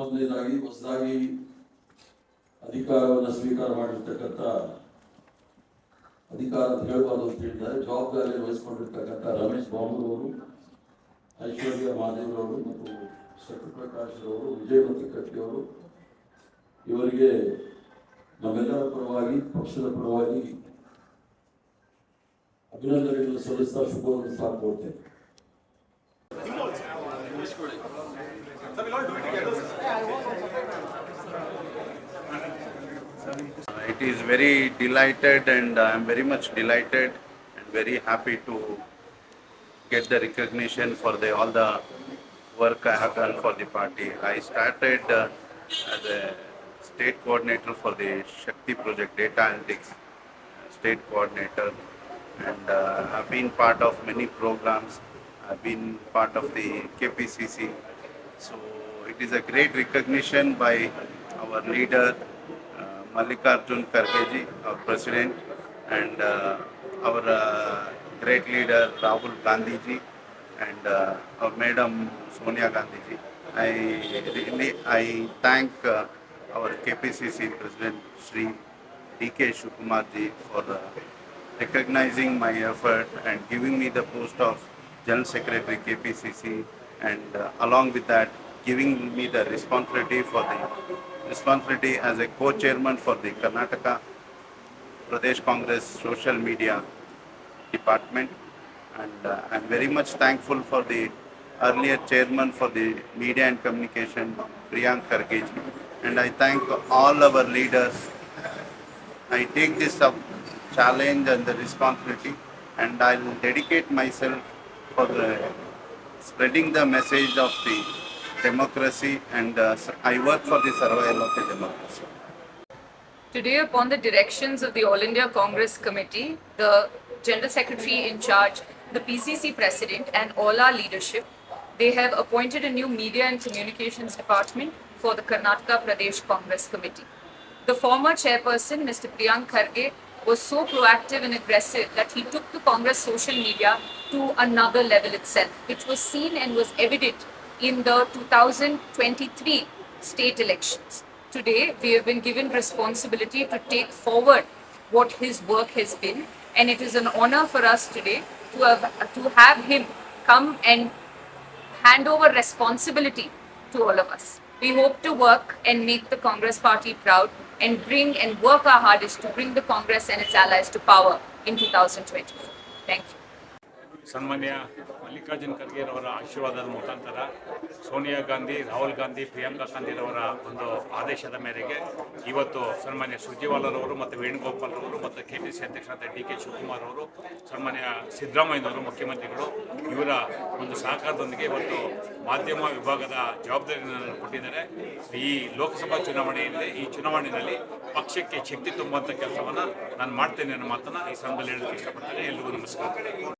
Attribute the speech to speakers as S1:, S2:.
S1: ಮೊದಲನೇದಾಗಿ, ಹೊಸದಾಗಿ ಅಧಿಕಾರವನ್ನು ಸ್ವೀಕಾರ ಮಾಡಿರ್ತಕ್ಕಂಥ ಅಧಿಕಾರ ಅಂತ ಹೇಳ್ಬಾರ್ದು ಅಂತ ಹೇಳಿದ್ದಾರೆ. ಜವಾಬ್ದಾರಿ ವಹಿಸಿಕೊಂಡಿರ್ತಕ್ಕಂಥ ರಮೇಶ್ ಬಾಂಬು ಅವರು, ಐಶ್ವರ್ಯ ಮಹಾದೇವ್ರವರು ಮತ್ತು ಸತ್ಯಪ್ರಕಾಶ್ ಅವರು ವಿಜಯವಂತ ಕಟ್ಟಿಯವರು ಇವರಿಗೆ ನಮ್ಮೆಲ್ಲರ ಪರವಾಗಿ, ಪಕ್ಷದ ಪರವಾಗಿ ಅಭಿನಂದನೆಗಳನ್ನು ಸಲ್ಲಿಸ್ತಾ ಶುಭವನ್ನು So we'll all do
S2: it together. It is very delighted and I am very much delighted and very happy to get the recognition for the, all the work I have done for the party. I started uh, as a state coordinator for the Shakti project, data analytics uh, state coordinator, and uh, I've been part of many programs been part of the KPCC. So it is a great recognition by our leader uh, Mallikarjun Kharge our president, and uh, our uh, great leader Rahul Gandhi ji, and uh, our Madam Sonia Gandhi ji. I really I thank uh, our KPCC president Sri DK Shukumar ji for uh, recognizing my effort and giving me the post of General Secretary KPCC, and uh, along with that, giving me the responsibility for the responsibility as a co-chairman for the Karnataka Pradesh Congress social media department. And uh, I'm very much thankful for the earlier chairman for the media and communication, Priyank Kharge ji. And I thank all our leaders I take this up challenge and the responsibility and I'll dedicate myself for the spreading the message of the democracy and uh, I work for the survival of the democracy.
S3: Today, upon the directions of the All India Congress Committee, the General Secretary in charge, the PCC President, and all our leadership, they have appointed a new Media and Communications Department for the Karnataka Pradesh Congress Committee. The former chairperson, Mr. Priyank Kharge, was so proactive and aggressive that he took the Congress social media to another level itself, which was seen and was evident in the 2023 state elections. Today, we have been given responsibility to take forward what his work has been, and it is an honor for us today to have, to have him come and hand over responsibility to all of us. We hope to work and make the Congress party proud and bring and work our hardest to bring the Congress and its allies to power in 2024. Thank you.
S4: ಸನ್ಮಾನ್ಯ ಮಲ್ಲಿಕಾರ್ಜುನ್ ಖರ್ಗೆರವರ ಆಶೀರ್ವಾದದ ಮುಖಾಂತರ ಸೋನಿಯಾ ಗಾಂಧಿ, ರಾಹುಲ್ ಗಾಂಧಿ, ಪ್ರಿಯಾಂಕಾ ಗಾಂಧಿರವರ ಒಂದು ಆದೇಶದ ಮೇರೆಗೆ ಇವತ್ತು ಸನ್ಮಾನ್ಯ ಸುರ್ಜೇವಾಲರವರು ಮತ್ತು ವೇಣುಗೋಪಾಲ್ರವರು ಮತ್ತು ಕೆ ಪಿ ಸಿ ಅಧ್ಯಕ್ಷರಾದ ಡಿ ಕೆ ಶಿವಕುಮಾರ್ ಅವರು, ಸನ್ಮಾನ್ಯ ಸಿದ್ದರಾಮಯ್ಯನವರು ಮುಖ್ಯಮಂತ್ರಿಗಳು, ಇವರ ಒಂದು ಸಹಕಾರದೊಂದಿಗೆ ಇವತ್ತು ಮಾಧ್ಯಮ ವಿಭಾಗದ ಜವಾಬ್ದಾರಿಯನ್ನು ಕೊಟ್ಟಿದ್ದಾರೆ. ಈ ಲೋಕಸಭಾ ಚುನಾವಣೆಯಲ್ಲಿ, ಈ ಚುನಾವಣೆಯಲ್ಲಿ ಪಕ್ಷಕ್ಕೆ ಶಕ್ತಿ ತುಂಬುವಂಥ ಕೆಲಸವನ್ನು ನಾನು ಮಾಡ್ತೇನೆ ಅನ್ನೋ ಮಾತನ್ನು ಈ ಸಂದರ್ಭದಲ್ಲಿ ಹೇಳಲಿಕ್ಕೆ ಇಷ್ಟಪಡ್ತೇನೆ. ಎಲ್ಲರಿಗೂ ನಮಸ್ಕಾರ.